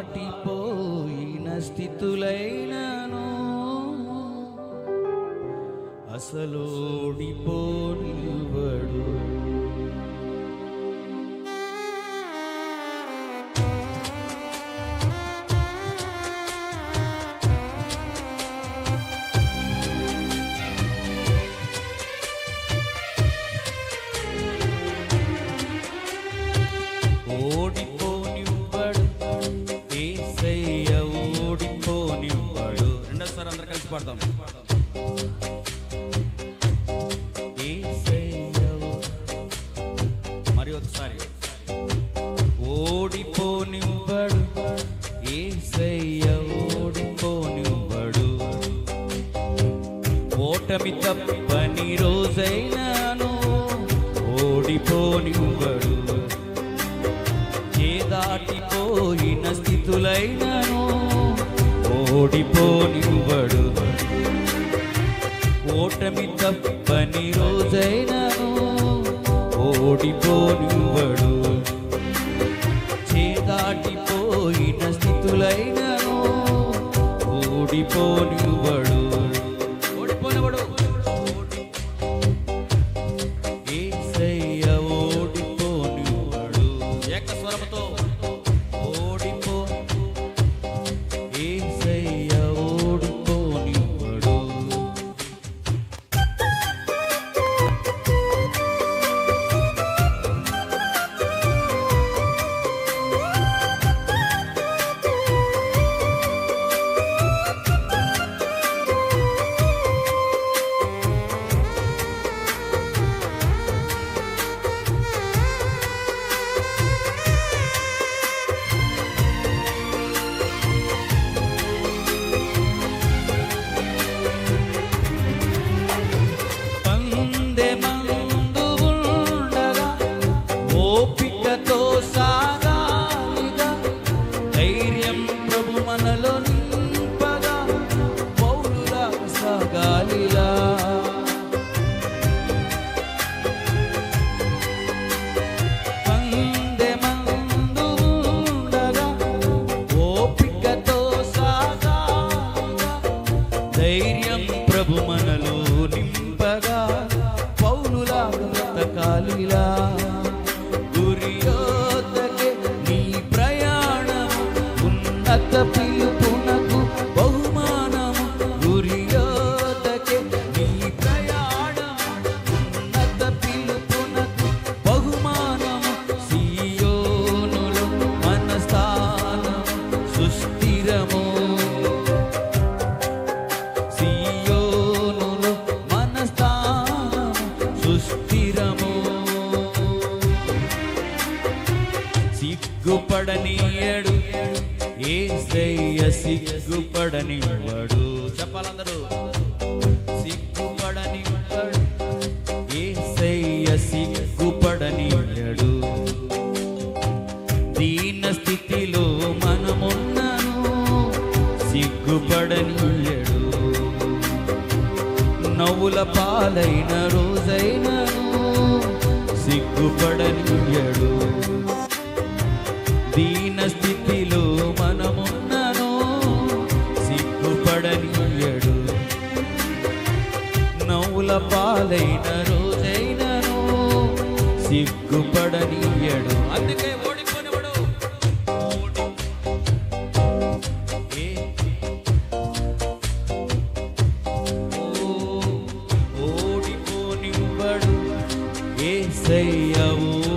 దాటిపోయిన స్థితులైనను అసలోడిపో నిలువడు ఓటమి తప్పని రోజైనాను ఓడిపోనివ్వడు. ఏ దాటిపోయిన స్థితులైనను ఉండడు ఓటమి తప్పని రోజైనను ఓడిపోనివ్వడు. చేదాటిపోయిన స్థితులైనను ఓడిపోని ఏకస్వరముతో ఆయన రోజైనను సిగ్గుపడనియడు దీన స్థితిలో మనమున్నను సిగ్గుపడనియడు నవ్వుల పాలైన రోజైనను సిగ్గుపడనియడు అందుకే செய்யவும்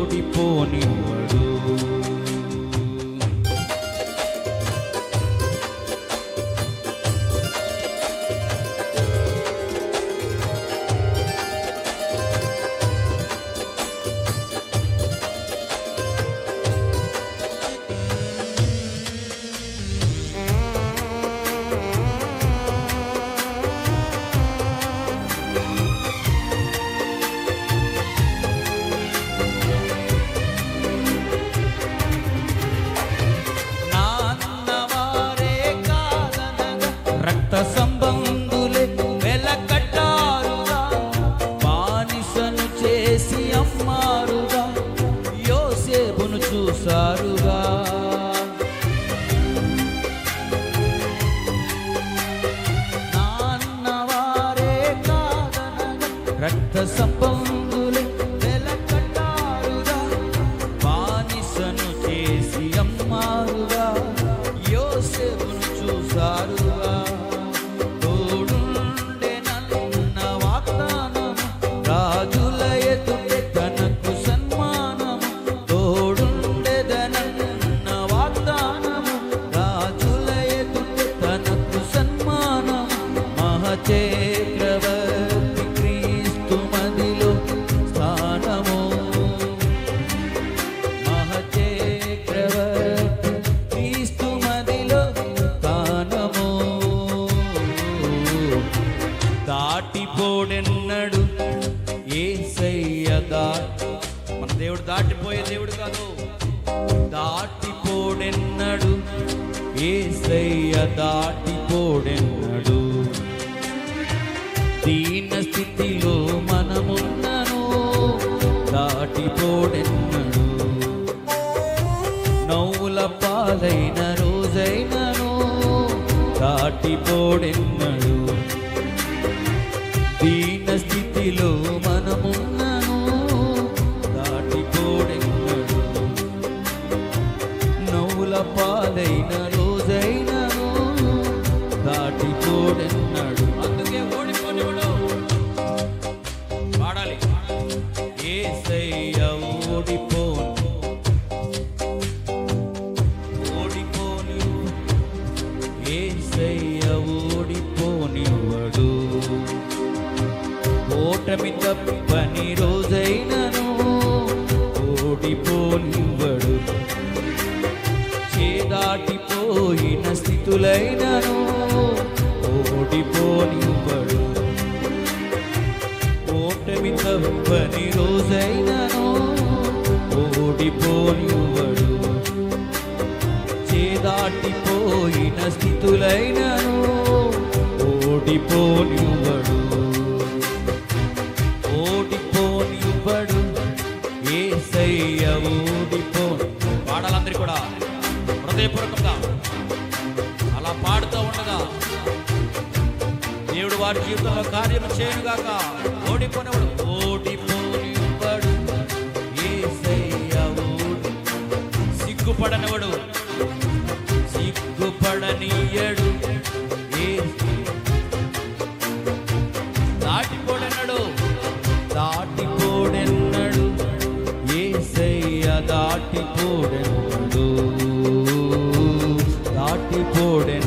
మహచక్రవర్తి క్రీస్తు మదిలో స్థానము. మహచక్రవర్తి క్రీస్తు మదిలో స్థానము. దాటిపోడెన్నడు ఏసయ్య దాటి మన దేవుడు దాటిపోయే దేవుడు కాదు. దాటిపోడెన్నడు ఏసయ్య దాటిపోడెన్నడు. దీన స్థితిలో మనమున్నను దాటిపోడెన్నడు నవ్వుల పాలైన రోజైనను దాటిపోడెన్నడు దీ ఓడిపోనివ్వడు చేదాటిపోయిన స్థితులైనను ఓడిపోనివ్వడు. ఓడిపోనివ్వడు. ఏసయ్య ఓడిపో పాడాలందరూ కూడా హృదయపూర్వకంగా అలా పాడుతూ ఉండగా దేవుడు వారి జీవితంలో కార్యం చేయనుగాక ఓడిపోనివాడు సిగ్గుపడనివాడు. సిగ్గుపడనీయడు ఏసయ్య దాటిపోడెన్నడు. దాటిపోడెన్నడు. ఏసయ్య దాటిపోడెన్నడు. దాటిపోడెన్నడు. మన